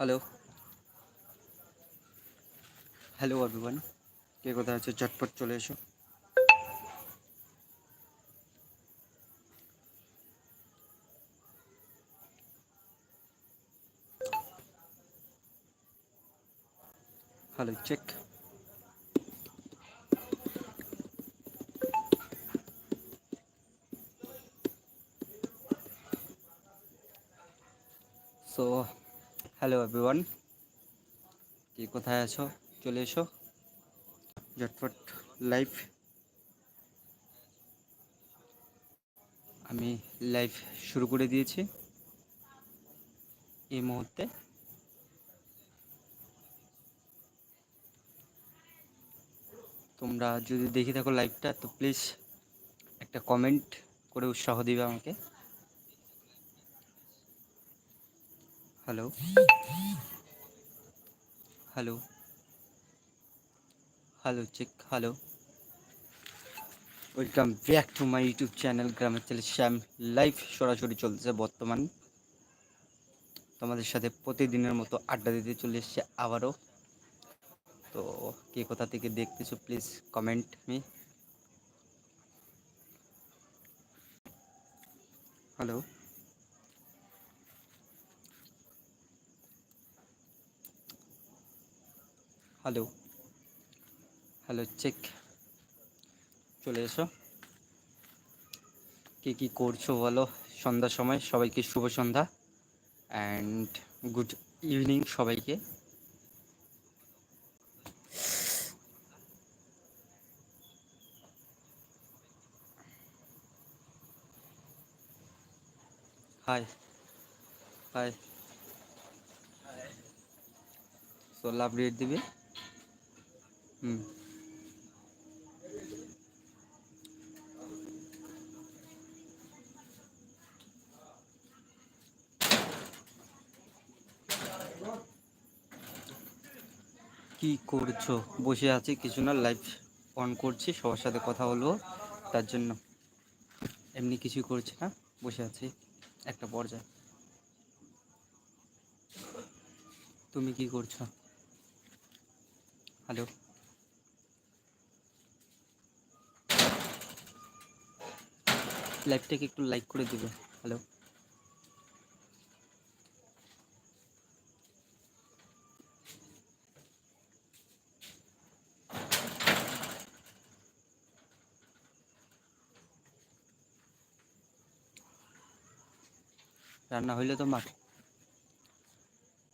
Hello hello everyone কে কোথায় আছে? চটপট চলে এসো। Hello check so hello everyone কে, কোথায় আছো? চলে এসো। ঝটফট লাইভ আমি লাইভ শুরু করে দিয়েছি। এই মুহূর্তে। তোমরা যদি দেখে থাকো লাইভটা তো প্লিজ একটা কমেন্ট করে উৎসাহ দিবে আমাকে। Hello hello hello check hello welcome back to my YouTube channel গ্রামের ছেলে শ্যাম লাইভ সরাসরি চলছে বর্তমান। তোমাদের সাথে প্রতিদিনের মতো আড্ডা দিতে চলে এসছে আবারও। তো কে কোথা থেকে দেখতেছো please comment me hello hello hello check চলে এসো। কে কী করছ বলো? সন্ধ্যার সময়। সবাইকে শুভ সন্ধ্যা অ্যান্ড গুড ইভিনিং সবাইকে। Hi hi so love rate দিবে হুম। কি করছ? বসে আছি, কিছু না লাইভ অন করছি, সবার সাথে কথা বলব, তার জন্য। এমনি কিছুই করছি না, বসে আছি, একটা পর্যায়ে। তুমি কি করছ? হ্যালো লাইভটাকে একটু লাইক করে দিবে। হ্যালো রান্না হইলে তোমার?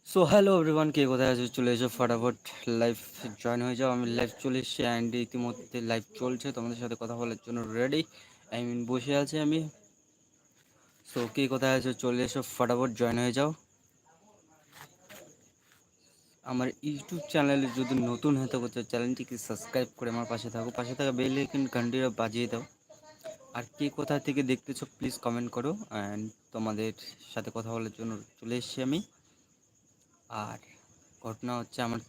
সো হ্যালো এভরিওয়ান কে কোথায় আছে? চলে এসো ফটাফট লাইভ জয়েন হয়ে যাও। আমি লাইভ চলে এসেছি অ্যান্ড ইতিমধ্যে লাইভ চলছে। তোমাদের সাথে কথা বলার জন্য রেডি আই মিন বসে আছি আমি। সো কে কোথায় আছো? চলে এসো, ফটাফট জয়েন হয়ে যাও। আমার ইউটিউব চ্যানেলে যদি নতুন হয়ে থাকো, তো চ্যানেলটিকে সাবস্ক্রাইব করে আমার পাশে থাকো। পাশে থাকা বেল আইকন ঘন্টিটা বাজিয়ে দাও। আর কে কোথা থেকে দেখতেছো প্লিজ কমেন্ট করো। অ্যান্ড তোমাদের সাথে কথা বলার জন্য চলে এসেছি আমি। আর ঘটনা হচ্ছে আমার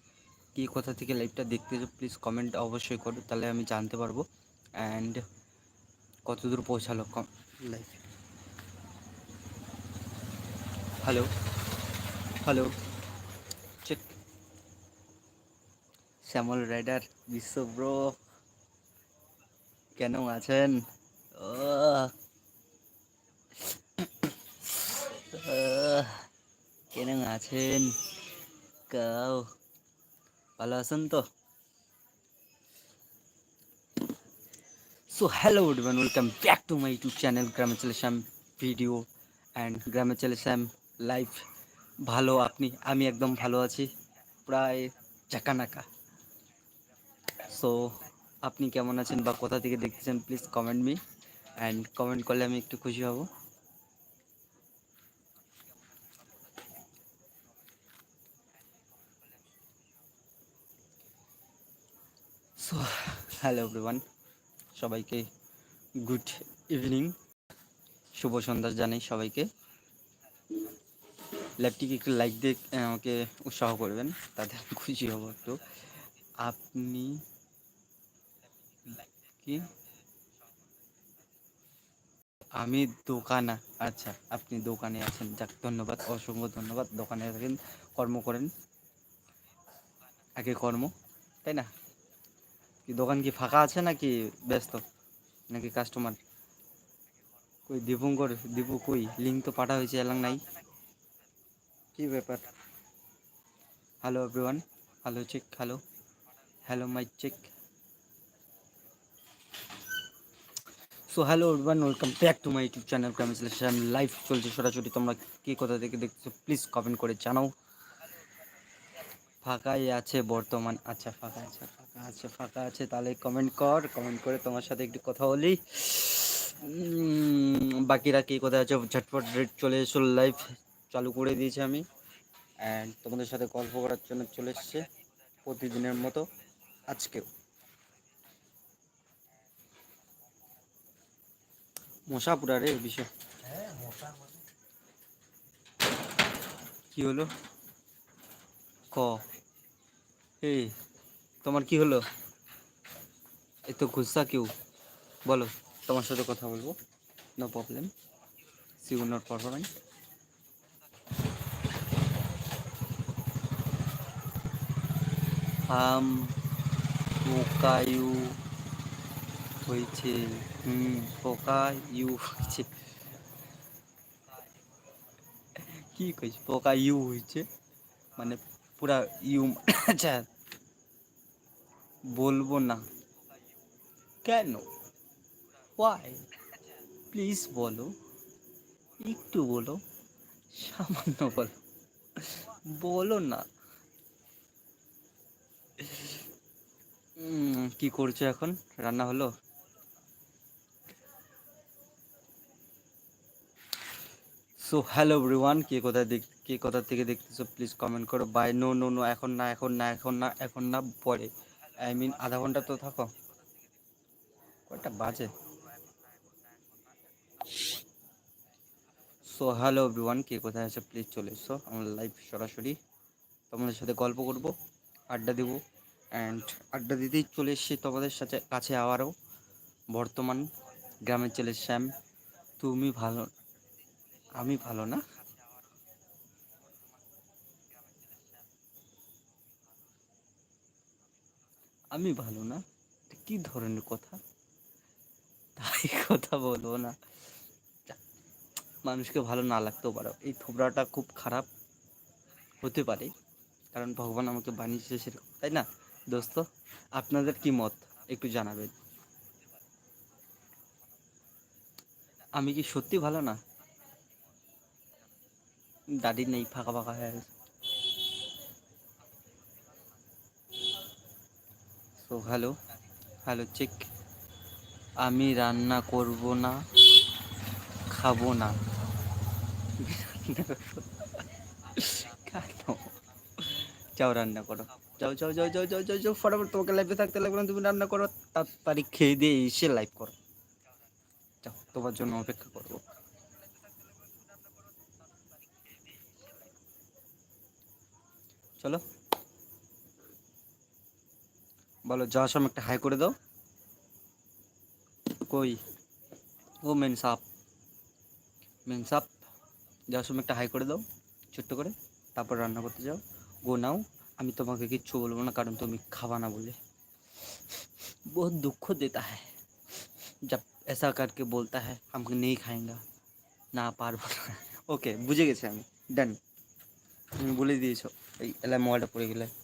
কী কোথা থেকে লাইভটা দেখতেছো প্লিজ কমেন্ট অবশ্যই করো, তাহলে আমি জানতে পারব। অ্যান্ড কতদূর পৌঁছালো কম live hello hello check Shyamal rider, Bishwa bro কেন আছেন? ও কেন আছেন? কাউ ভালো আছেন তো? So hello everyone welcome back to my YouTube channel গ্রামে চলে শ্যাম ভিডিও অ্যান্ড গ্রামে চলে শ্যাম লাইভ ভালো, আপনি, আমি একদম ভালো আছি, প্রায় চাকানাকা। সো আপনি কেমন আছেন বা কোথা থেকে দেখতেছেন please comment me and comment করলে আমি একটু খুশি হব। সো হ্যালো এভরিওয়ান সবাইকে গুড ইভিনিং, শুভ সন্ধ্যা জানাই সবাইকে। ল্যাপটিকে একটু লাইক দিয়ে আমাকে উৎসাহ করবেন, তাতে আমি খুশি হব একটু। আপনি কি? আমি দোকানা আচ্ছা আপনি দোকানে আছেন, যাক, ধন্যবাদ, অসংখ্য ধন্যবাদ, দোকানে থাকেন, কর্ম করেন। আগে কর্ম, তাই না? কি দোকান কি ফাঁকা আছে নাকি ব্যস্ত? নাকি কাস্টমার কই দীপঙ্কর, দীপু কই? লিঙ্ক তো পাঠা হয়েছে, এলাং নাই। কি ব্যাপার? Hello everyone hello check hello hello my check so hello everyone welcome back to my YouTube channel আমি সিলেকশন লাইভ চলছে সরাসরি। তোমরা কি কোথা থেকে দেখছ প্লিজ কমেন্ট করে জানাও। ফাঁকাই আছে বর্তমান আচ্ছা ফাঁকা আছে। আছে ফাঁকা আছে, তাহলে কমেন্ট কর কমেন্ট করে তোমার সাথে একটু কথা বলি। বাকিরা কি কোথায় আছে? ঝটপট চলে এসো লাইভ চালু করে দিয়েছি আমি। অ্যান্ড তোমাদের সাথে গল্প করার জন্য চলে এসছে, প্রতিদিনের মতো আজকেও। মশা পুরা রে বিষয়। কি হলো? ক? এই তোমার কি হলো? এত গুসা কেউ? বলো, তোমার সাথে কথা বলব। No problem see you not performance আম পোকা ইউ হয়েছে। হুম পোকা ইউ হয়েছে। কি কইছ? পোকা ইউ হয়েছে? মানে পুরা ইউ আচ্ছা বলব না। কেন? ওয়াই প্লিজ বলো। একটু বলো। সামান্য বলো। বলো না। কি করছ এখন? রান্না হলো? সো হ্যালো এভরিওয়ান কে কোথায় দেখ, কে কোথা থেকে দেখতেছো প্লিজ কমেন্ট করো। বাই নো নো নো এখন না এখন না এখন না এখন না, পরে। আই মিন আধা ঘণ্টা তো থাকো। কয়টা বাজে? সো হ্যালো এভরিওয়ান কে কোথায় আছে? প্লিজ চলে এসো আমার লাইভ সরাসরি। তোমাদের সাথে গল্প করব, আড্ডা দেবো অ্যান্ড আড্ডা দিতেই চলে এসেছি তোমাদের সাথে কাছে আবারও। বর্তমান গ্রামের ছেলে শ্যাম, তুমি ভালো, আমি ভালো না? আমি ভালো না? কি ধরনের কথা? তাই কথা বলব না। মানুষকে ভালো না লাগতেও পারো। এই থোবড়াটা খুব খারাপ হতে পারে। কারণ ভগবান আমাকে বানিয়েছে সেরকম, তাই না? দোস্ত, আপনাদের কি মত? একটু জানাবেন। আমি কি সত্যি ভালো না? দাড়ি নেই, ফাঁকা ফাঁকা হয়ে সো হ্যালো হ্যালো চেক আমি রান্না করব না, খাব না। যাও রান্না করো। যাও যাও যাও যাও যাও যাও যাও, ফটাফট তোমাকে লাইভে থাকতে লাগবে না, তুমি রান্না করো, তাড়াতাড়ি খেয়ে দিয়ে এসে লাইভ করো। যাও, তোমার জন্য অপেক্ষা করব। চলো। বলো, যাওয়ার সময় একটা হাই করে দাও। কই? ও মেন সাপ। মেন সাপ, যাওয়ার সময় একটা হাই করে দাও, ছোট্ট করে। তারপর রান্না করতে যাও। গো, নাও। আমি তোমাকে কিচ্ছু বলব না, কারণ তুমি খাওয়া না বলে। বহুত দুঃখ দেতা হ্যাঁ এসা করকে বলতা হ্যাঁ আমাকে নেই খাইঙ্গা না, পারব না। ওকে বুঝে গেছি আমি। ডান তুমি বলে দিয়েছ, এই এলাই মোবাইলটা পড়ে গেলে।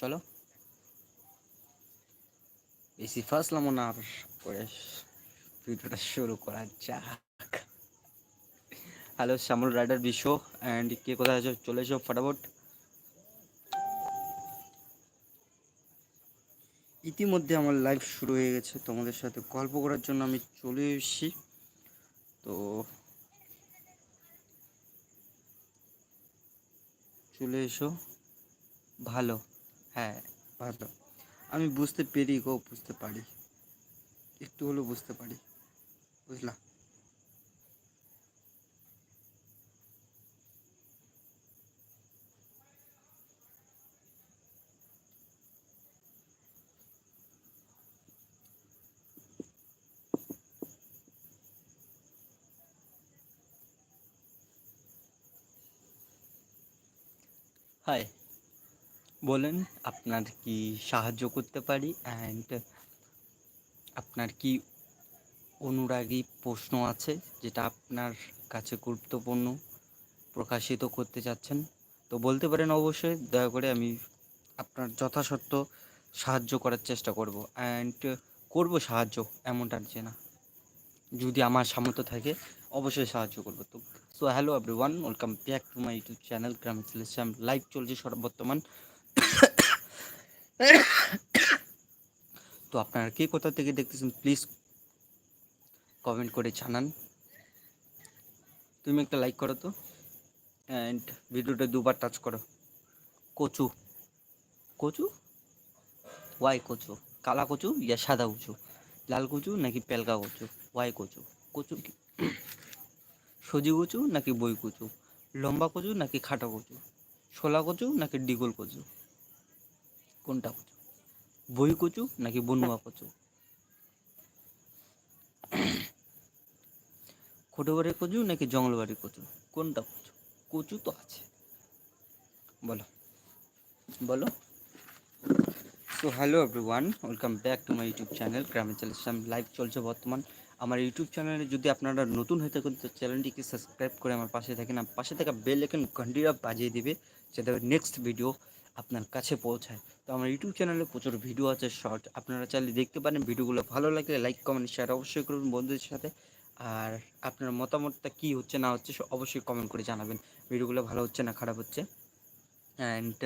চলো। বেশি ফাঁসলাম না আর করে ভিডিওটা শুরু করা যাক। Hello Shyamal rider Bishwa and কে কোথায় আছো? চলে এসো ফটাফট। ইতিমধ্যে আমার লাইভ শুরু হয়ে গেছে, তোমাদের সাথে গল্প করার জন্য আমি চলে এসেছি। তো চলে এসো। ভালো। হ্যাঁ ভালো আমি বুঝতে পেরি গো বুঝতে পারি একটু হলেও বুঝতে পারি বুঝলা হাই বলেন, আপনার কি সাহায্য করতে পারি? অ্যান্ড আপনার কি অনুরাগী প্রশ্ন আছে যেটা আপনার কাছে গুরুত্বপূর্ণ, প্রকাশিত করতে চাচ্ছেন? তো বলতে পারেন অবশ্যই, দয়া করে আমি আপনার যথাসত্ত্ব সাহায্য করার চেষ্টা করব। অ্যান্ড করব সাহায্য এমনটা যে না। যদি আমার সামর্থ্য থাকে, অবশ্যই সাহায্য করব। তো so hello everyone welcome back to my YouTube channel গ্রামীণ সিলেশাম লাইভ চলছে সর্বর্তমান তো আপনারা কে কোথা থেকে দেখতেছেন? প্লিজ কমেন্ট করে জানান। তুমি একটা লাইক করো তো। অ্যান্ড ভিডিওটা দুবার টাচ করো। কচু। কচু? ওয়াই কচু? কালা কচু ইয়া সাদা কচু? লাল কচু নাকি পেলকা কচু? ওয়াই কচু? কচু কি? সজি কচু নাকি বই কচু? লম্বা কচু নাকি খাটো কচু? ছোলা কচু নাকি ডিগল কচু? কোনটা কচু? বই কচু নাকি বনুয়া কচু? খোটোবাড়ির কচু নাকি জঙ্গলবাড়ির কচু? কোনটা কচু? কচু তো আছে। বলো। বলো। So hello everyone welcome back to my YouTube channel গ্রামীণ চ্যানেল লাইভ চলছে বর্তমান। আমার ইউটিউব চ্যানেলে যদি আপনারা নতুন হয়ে থাকেন, তো চ্যানেলটিকে সাবস্ক্রাইব করে আমার পাশে থাকেন আর পাশে থাকা বেল আইকন ঘন্টিটা বাজিয়ে দিবে, যাতে নেক্সট ভিডিও আপনার কাছে পৌঁছায়। তো আমার ইউটিউব চ্যানেলে প্রচুর ভিডিও আছে, শর্ট। আপনারা চাইলে দেখতে পারেন ভিডিওগুলো। ভালো লাগলে লাইক কমেন্ট শেয়ার অবশ্যই করুন বন্ধুদের সাথে। আর আপনার মতামতটা কী হচ্ছে, না হচ্ছে অবশ্যই কমেন্ট করে জানাবেন। ভিডিওগুলো ভালো হচ্ছে না খারাপ হচ্ছে? অ্যান্ড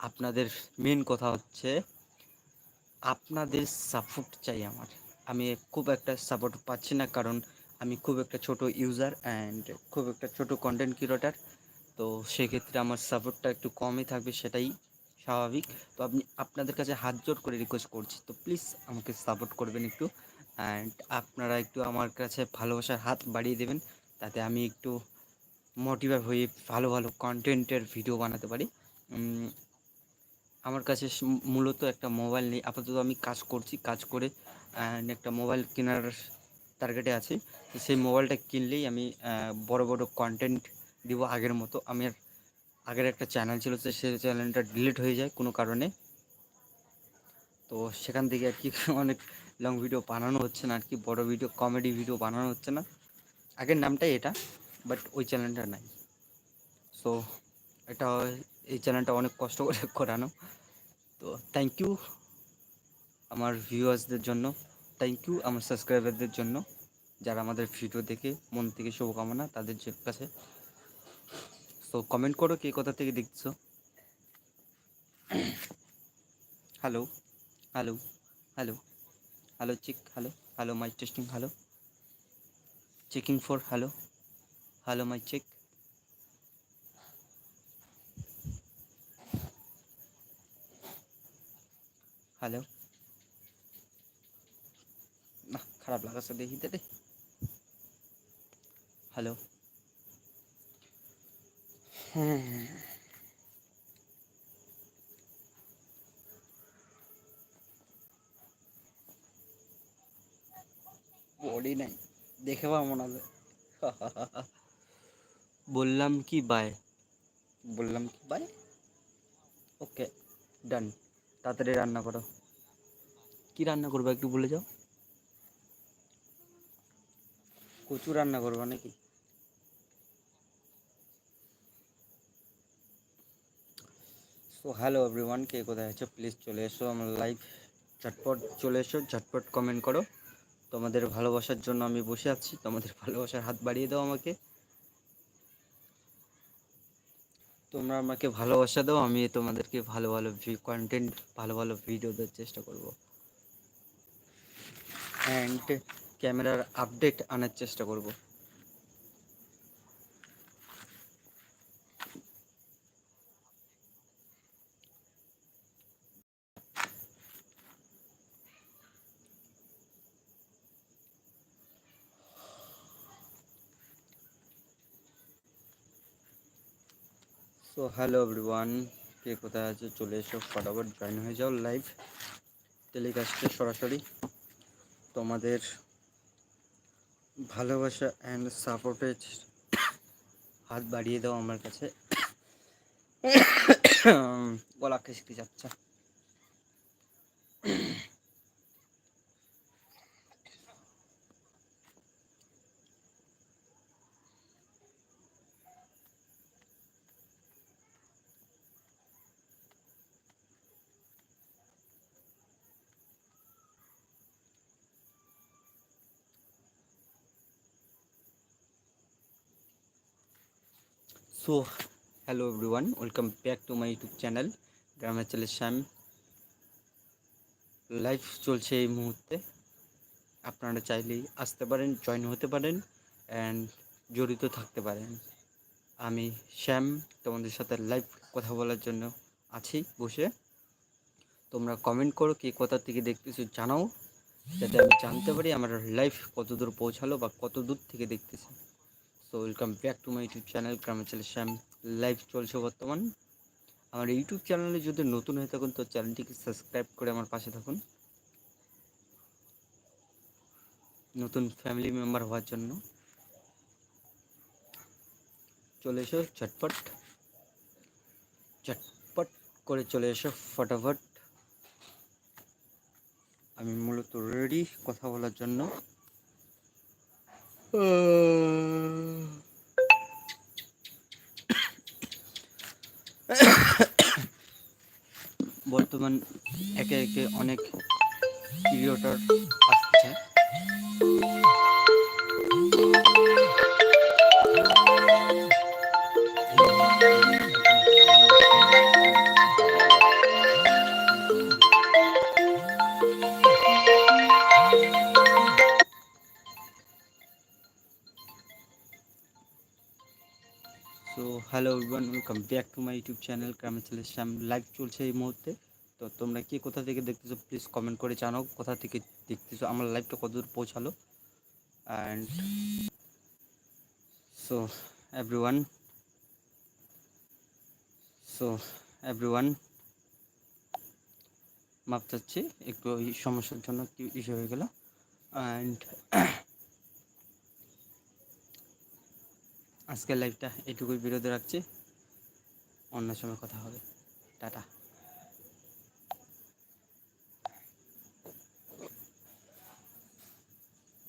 আপনাদের মেন কথা হচ্ছে, আপনাদের সাপোর্ট চাই আমার। আমি খুব একটা সাপোর্ট পাচ্ছি না, কারণ আমি খুব একটা ছোট ইউজার অ্যান্ড খুব একটা ছোট কন্টেন্ট ক্রিয়েটার তো সেক্ষেত্রে আমার সাপোর্টটা একটু কমই থাকবে, সেটাই স্বাভাবিক। তো আপনি, আপনাদের কাছে হাত জোর করে রিকোয়েস্ট করছি। তো প্লিজ আমাকে সাপোর্ট করবেন একটু। অ্যান্ড আপনারা একটু আমার কাছে ভালোবাসার হাত বাড়িয়ে দেবেন। তাতে আমি একটু মোটিভেট হয়ে ভালো ভালো কন্টেন্টের ভিডিও বানাতে পারি। আমার কাছে মূলত একটা মোবাইল নেই। আপাতত আমি কাজ করছি, কাজ করে অ্যান্ড একটা মোবাইল কেনার টার্গেটে আছি। সেই মোবাইলটা কিনলেই আমি বড় বড় কন্টেন্ট দিব আগের মতো। আমি আর আগের একটা চ্যানেল ছিল সেই চ্যানেলটা ডিলিট হয়ে যায় কোনো কারণে। তো সেখান থেকে আর কি অনেক লং ভিডিও বানানো হচ্ছে না, আর কি বড় ভিডিও কমেডি ভিডিও বানানো হচ্ছে না। আগের নামটাই এটা বাট ওই চ্যানেলটা নাই। সো এটা এই চ্যানেলটা অনেক কষ্ট করে করানো। তো থ্যাংক ইউ আমার ভিউয়ার্সদের জন্য থ্যাংক ইউ আমার সাবস্ক্রাইবারদের জন্য, যারা আমাদের ভিডিও দেখে মন থেকে শুভকামনা, তাদের কাছে। তো কমেন্ট করো কে কোথা থেকে দেখছ? Hello hello hello hello check hello hello my testing hello checking for hello hello my check hello না খারাপ লাগাচ্ছে দেখি রে হ্যালো হ্যাঁ। বডি নাই দেখে পাবো হবে বললাম কি বাই? বললাম কি বাই? ওকে ডান তাড়াতাড়ি রান্না করো। কি রান্না করব একটু বলে যাও? কচু রান্না করব নাকি? সো হ্যালো এভরিওয়ান কে কোথায় আছো? প্লিজ চলে এসো আমার লাইভ ঝটপট চলে এসো, ঝটপট কমেন্ট করো। তোমাদের ভালোবাসার জন্য আমি বসে আছি, তোমাদের ভালোবাসার হাত বাড়িয়ে দাও আমাকে। তোমরা আমাকে ভালোবাসা দাও, আমি তোমাদেরকে ভালো ভালো কন্টেন্ট ভালো ভালো ভিডিও দেওয়ার চেষ্টা করব। অ্যান্ড ক্যামেরার আপডেট আনার চেষ্টা করব। হ্যালো এভরিওয়ান, কে কোথায় আছে? চলে এসো, ফটাফট জয়েন হয়ে যাও লাইভ টেলিকাস্টে সরাসরি। তোমাদের ভালোবাসা অ্যান্ড সাপোর্টের হাত বাড়িয়ে দাও আমার কাছে। গলা খেসকে যাচ্ছে so hello everyone welcome back to my YouTube channel গ্রামের ছেলে শ্যাম লাইভ চলছে এই মুহূর্তে। আপনারা চাইলেই আসতে পারেন জয়েন হতে পারেন অ্যান্ড জড়িত থাকতে পারেন। আমি শ্যাম তোমাদের সাথে লাইভ কথা বলার জন্য আছি, বসে। তোমরা কমেন্ট করো, কে কোথা থেকে দেখতেছো জানাও। যাতে আমি জানতে পারি আমার লাইভ কত দূর পৌঁছালো বা কত দূর থেকে দেখতেছি। So welcome back to my YouTube channel গ্রামের ছেলে শ্যাম লাইভ চলছে বর্তমান। আমার ইউটিউব চ্যানেলে যদি নতুন হয়ে থাকুন, তো চ্যানেলটিকে সাবস্ক্রাইব করে আমার পাশে থাকুন। নতুন ফ্যামিলি মেম্বার হওয়ার জন্য। চলে এসো, ঝটপট। ঝটপট করে চলে এসো, ফটাফট। আমি মূলত রেডি কথা বলার জন্য। বর্তমান একে একে অনেক ক্রিয়েটর আসছে। Hello everyone welcome back to my YouTube channel গ্রামের ছেলে শ্যাম লাইভ চলছে এই মুহূর্তে। তো তোমরা কি কোথা থেকে দেখতেছো প্লিজ কমেন্ট করে জানাও, কোথা থেকে দেখতেছো, আমার লাইভটা কতদূর পৌঁছালো। And so everyone so everyone মাপ চাচ্ছি, একটু ওই সমস্যার জন্য কি ইস্যু হয়ে গেল। অ্যান্ড আজকের লাইভটা এটুকুই বিরোধ রাখছি। অন্য সময় কথা হবে। টাটা।